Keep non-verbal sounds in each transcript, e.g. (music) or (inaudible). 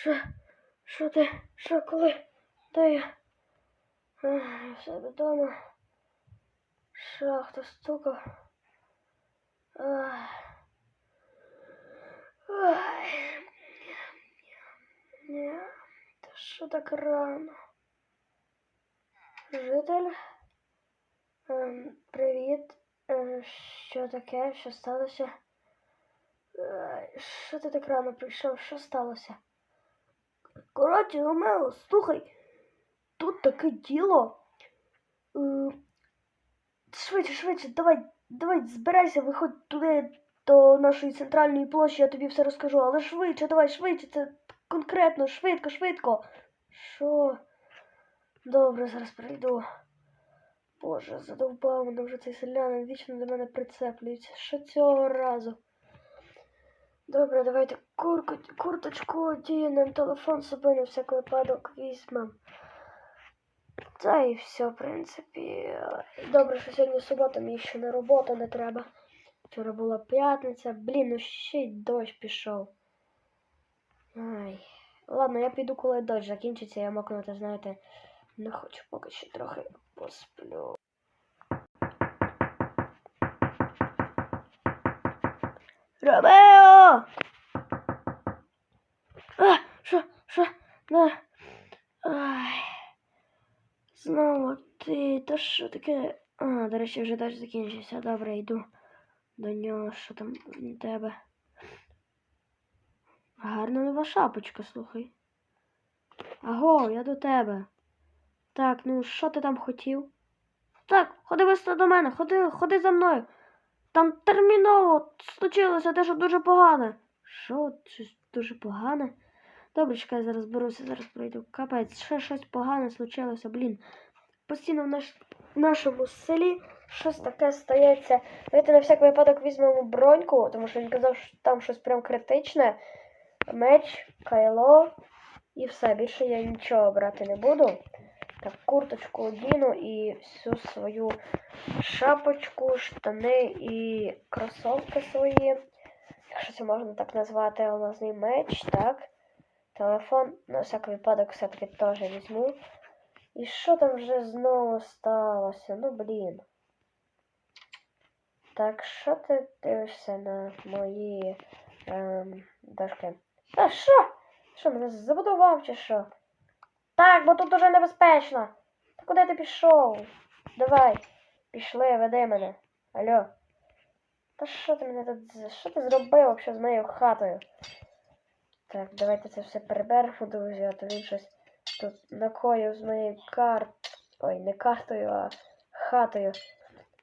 Що? Що ти? Що коли? Де я? Ах, Я в себе вдома. Що, хто стукав? Ах. Ой. Ні. Та що так рано? Житель? Ем, привіт. Е, що таке? Що сталося? Ай, Що ти так рано прийшов? Що сталося? Коротше, Ромео, слухай, тут таке діло. Е, швидше, швидше, давай, давай, збирайся, виходь туди до нашої центральної площі, я тобі все розкажу, але швидше, давай, швидше, це конкретно, швидко, швидко. Що? Добре, зараз прийду. Боже, задовбав мене вже цей селянин, вічно до мене прицеплюється. Що цього разу? Добре, давайте курку, курточку одінем, телефон з собою на всяк випадок візьмем. Та і все, в принципі. Добре, що сьогодні субота, мені ще на роботу не треба. Вчора була п'ятниця. Блін, ну ще й дощ пішов. Ай. Ладно, я піду, коли дощ закінчиться, я мокнути, знаєте, не хочу поки що трохи посплю. Ромео! А, що, що? На. Ай. Знову ти. Та що таке? А, до речі, вже дощ закінчився. Добре, йду до нього. Що там у тебе? Гарна нова шапочка, слухай. Аго, я до тебе. Так, ну що ти там хотів? Так, ходи висто до мене, ходи, ходи за мною. Там терміново случилося те, що дуже погане. Що? Щось дуже погане? Добре, чекай, зараз беруся, зараз пройду. Капець, ще щось погане случилося, блін. Постійно в наш, нашому селі щось таке стається. Давайте на всяк випадок візьмемо броньку, тому що він казав, що там щось прям критичне. Меч, кайло і все. Більше я нічого брати не буду. Так, курточку одіну і всю свою шапочку, штани і кросовки свої. Якщо це можна так назвати, алмазний меч, так. Телефон, на всяк випадок, все-таки теж візьму. І що там вже знову сталося? Ну, блін. Так, що ти дивишся на мої ем, дошки? Та що? Що, мене забудував чи що? Так, бо тут уже небезпечно. Та куди ти пішов? Давай, пішли, веди мене. Алло. Та що ти мене тут. Що ти зробив взагалі з моєю хатою? Так, давайте це все приберемо, друзі, а то він щось тут накоїв з моєю карт. Ой, не картою, а хатою.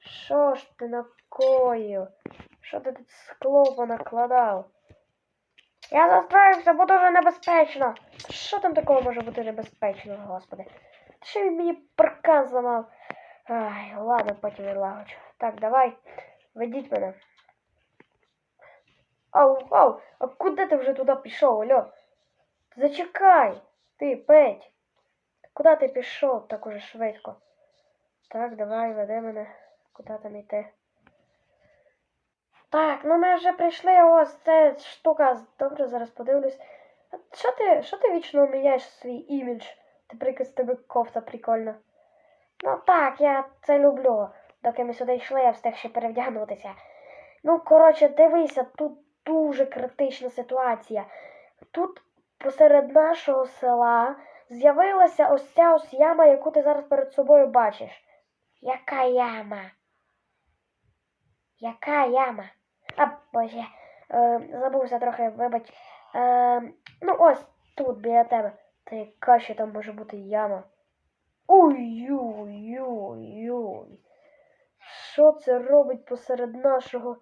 Що ж ти накоїв? Що ти тут скло понакладав? Я застроївся, бо дуже небезпечно. Що там такого може бути небезпечного, господи? Що він мені паркан зламав? Ай, ладно, потім відлагоджу. Так, давай, ведіть мене. Ау, ау, а куди ти вже туди пішов, алло? Зачекай, ти, Петь. Куди ти пішов так уже швидко? Так, давай, веди мене. Куди там йти? Так, ну ми вже прийшли, ось це штука. Добре, зараз подивлюсь. Що ти, що ти вічно міняєш свій імідж? Ти приказ тебе кофта прикольна. Ну так, я це люблю. Доки ми сюди йшли, я встиг ще перевдягнутися. Ну, коротше, дивися, тут дуже критична ситуація. Тут посеред нашого села з'явилася ось ця ось яма, яку ти зараз перед собою бачиш. Яка яма? Яка яма? Боже, е, забувся трохи, вибач. Е, ну ось тут біля тебе. Та яка ще там може бути яма? Ой-ой-ой-ой. Що це робить посеред нашого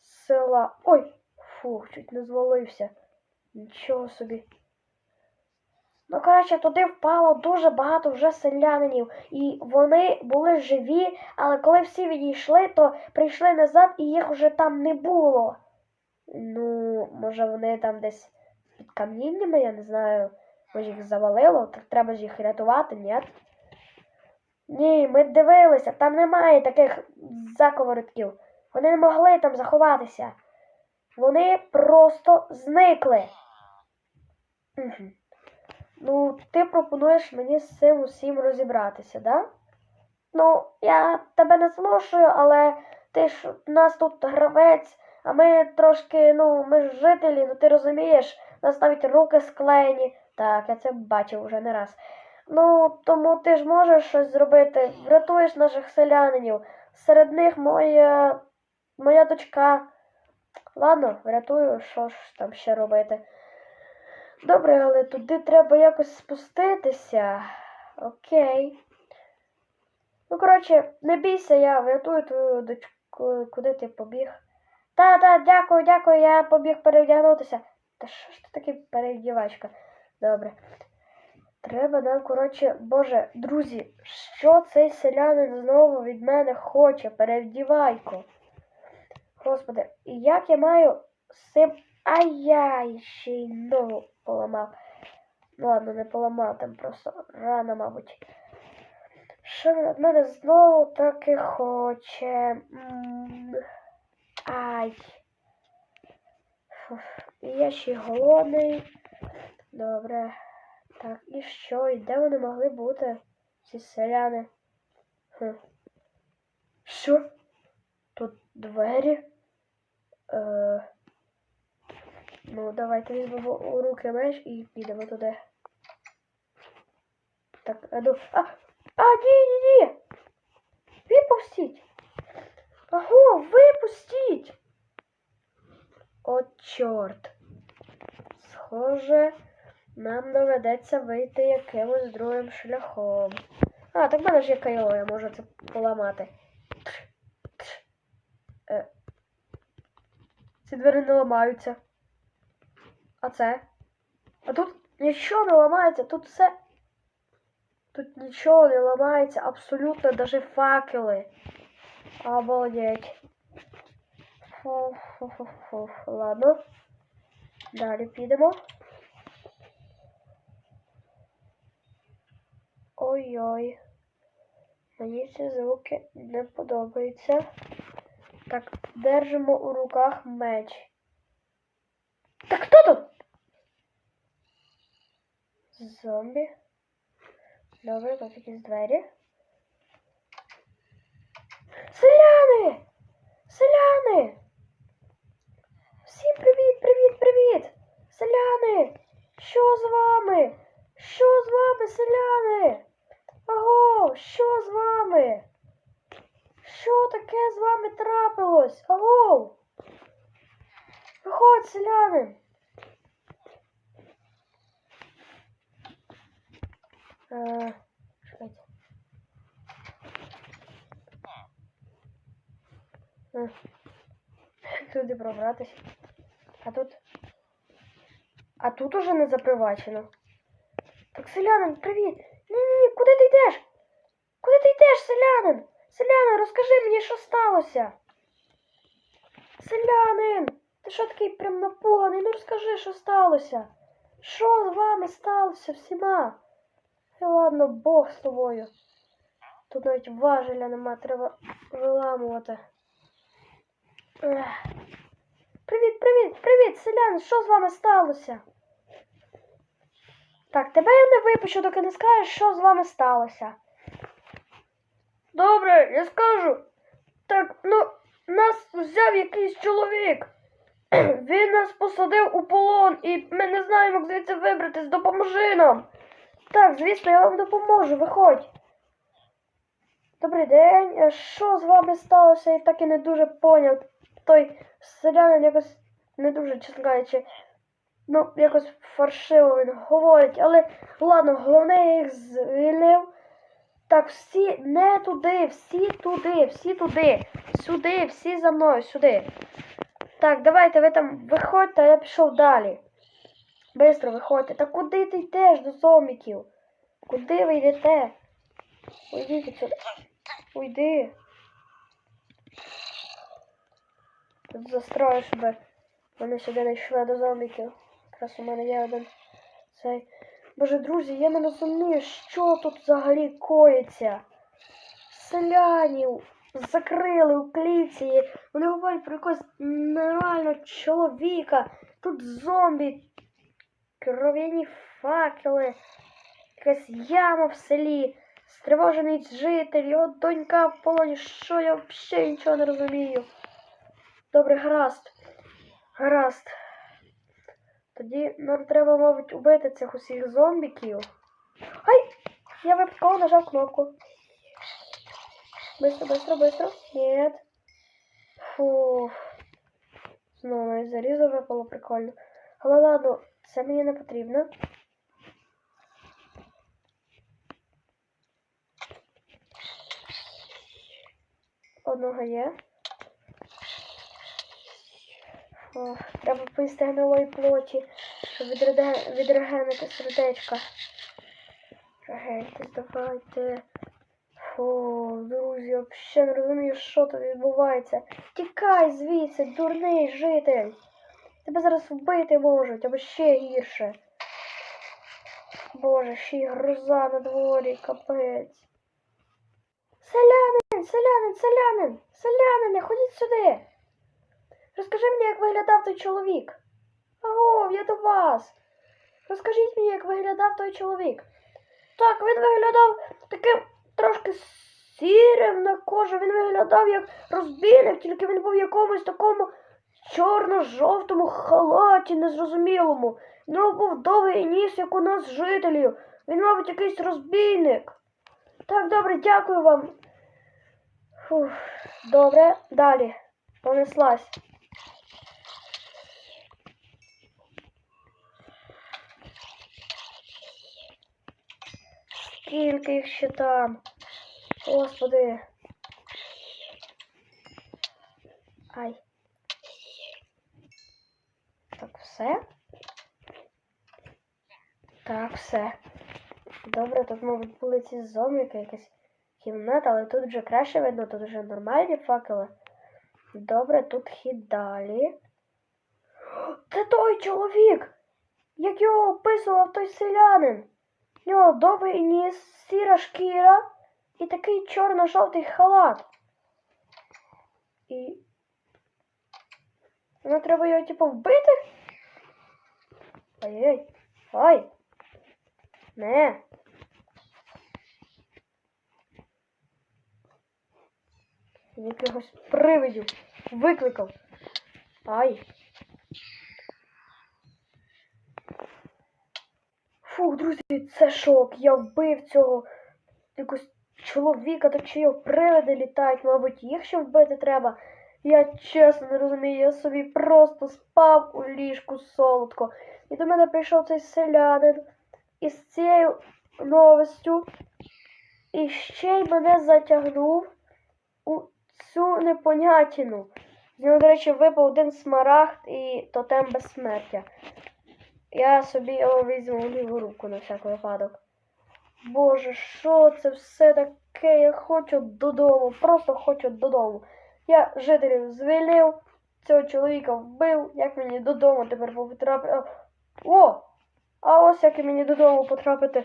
села? Ой, фух, чуть не звалився. Нічого собі. Ну, коротше, туди впало дуже багато вже селянинів, і вони були живі, але коли всі відійшли, то прийшли назад і їх уже там не було. Ну, може вони там десь під каміннями, я не знаю. Може їх завалило, так треба ж їх рятувати, ні? Ні, ми дивилися, там немає таких заковоротків. Вони не могли там заховатися. Вони просто зникли. Угу. Ну, ти пропонуєш мені з цим усім розібратися, да? Ну, я тебе не змушую, але ти ж у нас тут гравець, а ми трошки, ну, ми ж жителі, ну ти розумієш, у нас навіть руки склеєні. Так, я це бачив вже не раз. Ну, тому ти ж можеш щось зробити, врятуєш наших селянинів. Серед них моя, моя дочка. Ладно, врятую, що ж там ще робити. Добре, але туди треба якось спуститися. Окей. Ну, коротше, не бійся, я врятую твою дочку. Куди ти побіг? Та, та, дякую, дякую, я побіг перевдягнутися. Та що ж ти такий перевдівачка? Добре. Треба нам, коротше, боже, друзі, що цей селянин знову від мене хоче? Перевдівайко. Господи, як я маю з цим. Ай-яй, ще й ногу поламав. Ладно, не поламав, там просто рана, мабуть. Що від мене знову таки хоче? Ай. Фух, я ще й голодний. Добре. Так, і що? І де вони могли бути? Ці селяни? Хм. Що? Тут двері? Е... Ну, давайте візьмемо у руки меч і підемо туди. Так, а ну. А! А, ні, ні, ні! Випустіть! Аго, випустіть! О, чорт! Схоже, нам доведеться вийти якимось другим шляхом. А, так в мене ж є кайло, я можу це поламати. Е. Ці двері не ламаються. А це? А тут нічого не ламається, тут все. Тут нічого не ламається, абсолютно даже факели. Обалдеть. Фу-фу-фу-фу. Ладно. Далі підемо. Ой-ой. Мені ці звуки не подобаються. Так, держимо у руках меч. Так хто тут? Зомбі. Добре, тут якісь двері. Селяни! Селяни! Всім привіт, привіт, привіт! Селяни! Що з вами? Що з вами, селяни? Аго, що з вами? Що таке з вами трапилось? Аго! Виходь, селяни! Е. Е, Туди пробратись. А тут. А тут уже не запривачено. Так, селянин, привіт! Ні-ні-ні, куди ти йдеш? Куди ти йдеш, селянин? Селянин, розкажи мені, що сталося. Селянин! Ти що такий прям напуганий? Ну розкажи, що сталося. Що з вами сталося всіма? І ладно, Бог з тобою. Тут навіть важеля нема, треба виламувати. Ех. Привіт, привіт, привіт, селян, що з вами сталося? Так, тебе я не випущу, доки не скажеш, що з вами сталося. Добре, я скажу. Так, ну, нас взяв якийсь чоловік. (clears throat) Він нас посадив у полон, і ми не знаємо, як звідси вибратись. Допоможи нам. Так, звісно, я вам допоможу, виходь. Добрий день. Е, Що з вами сталося? Я так і не дуже поняв. Той селянин якось не дуже, чесно ну, якось фаршиво він говорить. Але ладно, головне, я їх звільнив. Так, всі не туди, всі туди, всі туди, сюди, всі за мною, сюди. Так, давайте ви там виходьте, а я пішов далі. Бистро виходьте. Та куди ти йдеш до зомбіків? Куди ви йдете? Уйдіть відсюди. Уйди. Тут застрою, щоб вони сюди не йшли до зомбіків. Якраз у мене є один цей. Боже, друзі, я не розумію, що тут взагалі коїться. Селянів закрили у клітці. Вони говорять про якогось нормального чоловіка. Тут зомбі. кров'яні факели, якась яма в селі, стривожений житель, його донька в полоні. Що я взагалі нічого не розумію. Добре, гаразд. Гаразд. Тоді нам треба, мабуть, убити цих усіх зомбіків. Ай! Я випадково нажав кнопку. Быстро, быстро, быстро. Нет. Фух. Знову навіть зарізу випало прикольно. Але ладно, це мені не потрібно. Одного є. Фух, треба поїсти гнилої плоті, щоб відреде- відрегенити сердечка. Регентись, давайте. Фу, друзі, я взагалі не розумію, що тут відбувається. Тікай звідси, дурний житель. Тебе зараз вбити можуть, або ще гірше. Боже, ще й гроза на дворі, капець. Селянин, селянин, селянин, селянине, ходіть сюди. Розкажи мені, як виглядав той чоловік. Аго, я до вас. Розкажіть мені, як виглядав той чоловік. Так, він виглядав таким трошки сірим на кожу. Він виглядав як розбійник, тільки він був в якомусь такому чорно-жовтому халаті незрозумілому. В нього був довгий ніс, як у нас жителів. Він, мабуть, якийсь розбійник. Так, добре, дякую вам. Фух, добре, далі. Понеслась. Скільки їх ще там? Господи. Ай. Так, все? Так, все. Добре, тут, мабуть, були ці зомбіки, якась кімната, але тут вже краще видно, тут вже нормальні факели. Добре, тут хід далі. Це той чоловік! Як його описував той селянин. В нього довгий ніс, сіра шкіра і такий чорно-жовтий халат. І. Ну, треба його, типу, вбити? Ой-ой. Ой. Не. Якихось привидів викликав. Ай. Фух, друзі, це шок. Я вбив цього якогось чоловіка, так чи його привиди літають, мабуть, їх ще вбити треба. Я чесно не розумію, я собі просто спав у ліжку солодко. І до мене прийшов цей селянин із цією новістю. І ще й мене затягнув у цю непонятіну. З нього, до речі, випав один смарагд і тотем безсмертя. Я собі його візьму в ліву руку на всяк випадок. Боже, що це все таке? Я хочу додому, просто хочу додому. Я жителів звільнив, цього чоловіка вбив, як мені додому тепер потрапити. О! А ось як мені додому потрапити.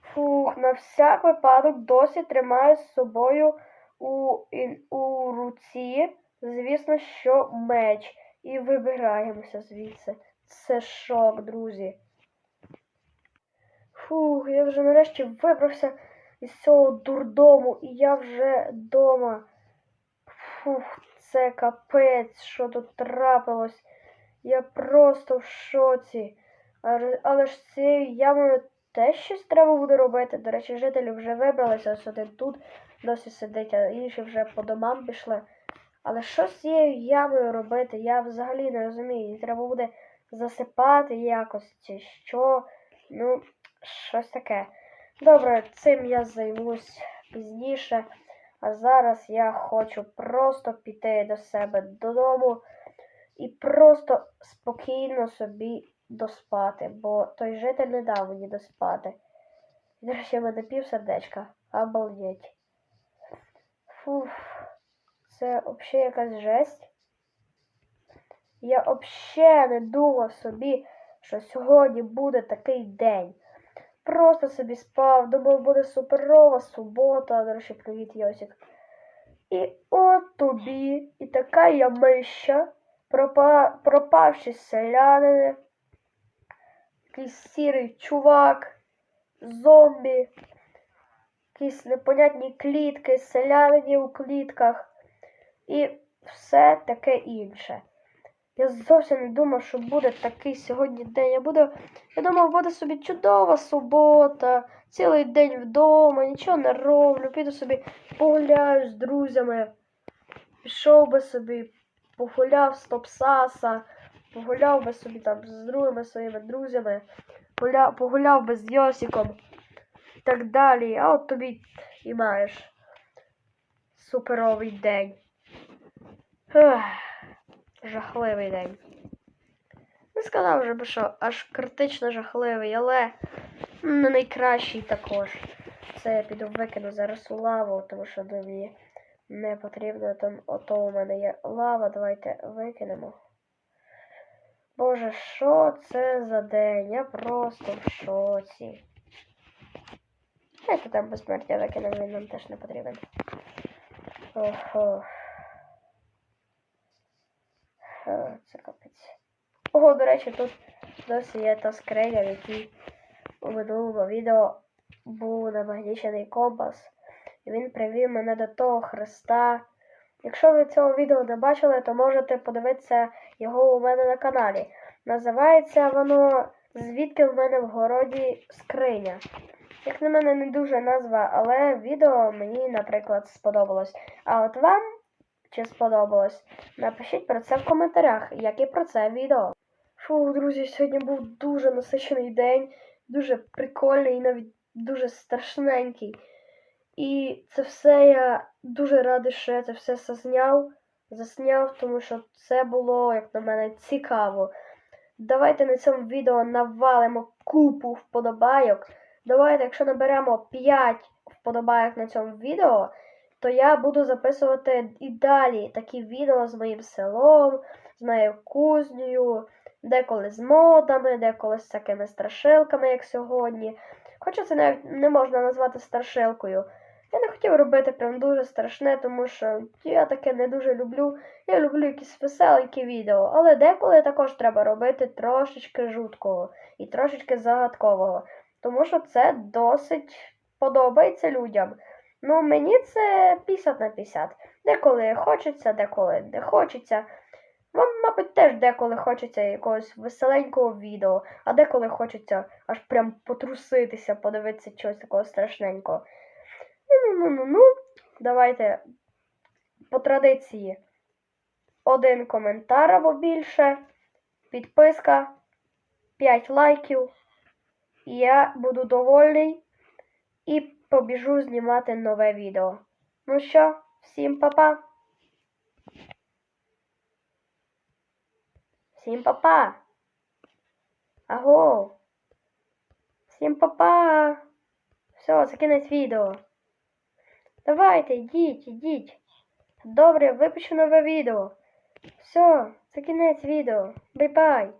Фух, на всяк випадок досі тримаю з собою у, у руці, звісно, що меч. І вибираємося звідси. Це шок, друзі. Фух, я вже нарешті вибрався із цього дурдому, і я вже вдома. Фух, це капець, що тут трапилось. Я просто в шоці. Але, ж з цією ямою теж щось треба буде робити. До речі, жителі вже вибралися, ось тут досі сидить, а інші вже по домам пішли. Але що з цією ямою робити? Я взагалі не розумію. Її треба буде засипати якось чи що. Ну, щось таке. Добре, цим я займусь пізніше. А зараз я хочу просто піти до себе додому і просто спокійно собі доспати, бо той житель не дав мені доспати. До речі, в мене півсердечка. Обалдеть. Фуф, це взагалі якась жесть. Я взагалі не думав собі, що сьогодні буде такий день. Просто собі спав, думав, буде суперова субота. До речі, привіт, Йосик. І от тобі, і така я мища, пропа... пропавші селянини. якийсь сірий чувак, зомбі, якісь непонятні клітки, селянині у клітках і все таке інше. Я зовсім не думав, що буде такий сьогодні день. Я, буду, я думав, буде собі чудова субота, цілий день вдома, нічого не роблю, піду собі погуляю з друзями. Пішов би собі, погуляв з Топсаса, погуляв би собі там з другими своїми друзями, погуляв, погуляв би з Йосиком і так далі. А от тобі і маєш суперовий день. Ех, жахливий день. Не сказав вже би, що аж критично жахливий, але не найкращий також. Це я піду викину зараз у лаву, тому що мені не потрібно там. Ото у мене є лава. Давайте викинемо. Боже, що це за день? Я просто в шоці. Давайте там безсмертя викинемо, він нам теж не потрібен. Ого. Е, Це капець. Ого, до речі, тут досі є та скриня, в якій у минулому відео був намагнічений компас. І він привів мене до того хреста. Якщо ви цього відео не бачили, то можете подивитися його у мене на каналі. Називається воно Звідки в мене в городі скриня. Як на мене, не дуже назва, але відео мені, наприклад, сподобалось. А от вам чи сподобалось? Напишіть про це в коментарях, як і про це відео. Фу, друзі, сьогодні був дуже насичений день, дуже прикольний і навіть дуже страшненький. І це все я дуже радий, що я це все зазняв, засняв, тому що це було, як на мене, цікаво. Давайте на цьому відео навалимо купу вподобайок. Давайте, якщо наберемо 5 вподобайок на цьому відео, то я буду записувати і далі такі відео з моїм селом, з моєю кузнею, деколи з модами, деколи з такими страшилками, як сьогодні. Хоча це навіть не можна назвати страшилкою. Я не хотів робити прям дуже страшне, тому що я таке не дуже люблю. Я люблю якісь веселенькі відео, але деколи також треба робити трошечки жуткого і трошечки загадкового, тому що це досить подобається людям. Ну, мені це 50 на 50. Деколи хочеться, деколи не хочеться. Вам, мабуть, теж деколи хочеться якогось веселенького відео, а деколи хочеться аж прям потруситися, подивитися чогось такого страшненького. Ну-ну-ну-ну-ну. Давайте по традиції один коментар або більше, підписка, 5 лайків. І я буду довольний і побіжу знімати нове відео. Ну що, всім па-па! Всім па-па! Аго! Всім па-па! Все, це кінець відео. Давайте, йдіть, йдіть. Добре, випущу нове відео. Все, це кінець відео. Бай-бай!